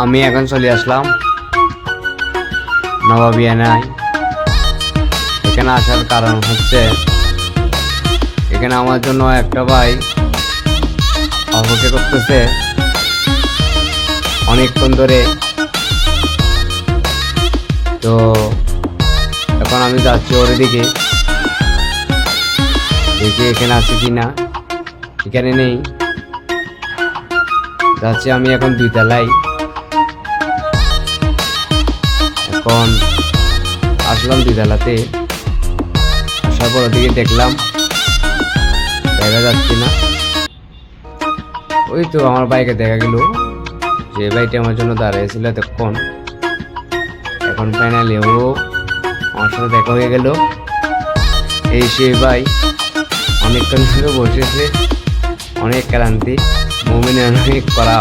আমি এখন চলে আসলাম নবাবিয়ানায় এখানে আসার কারণ হচ্ছে এখানে আমার জন্য একটা ভাই অপেক্ষা করতেছে। অনেকক্ষণ ধরে। তো এখন আমি যাচ্ছি ওর দিকে। দেখি এখানে আছে কি না এখানে নেই। যাচ্ছি আমি এখন দুই তলায় এখন আসলাম দুই তলাতে আসার পর ওদিকে দেখলাম দেখা যাচ্ছে না। ওই তো আমার বাইকে দেখা গেল, যে বাইকটি আমার জন্য দাঁড়িয়েছিল এতক্ষণ। এখন ফাইনালি ও আমার সাথে দেখা হয়ে গেল। এই সেই ভাই, অনেকক্ষণ ধরে বসেছে অনেক ক্লান্তি মুমিনের অনেক করা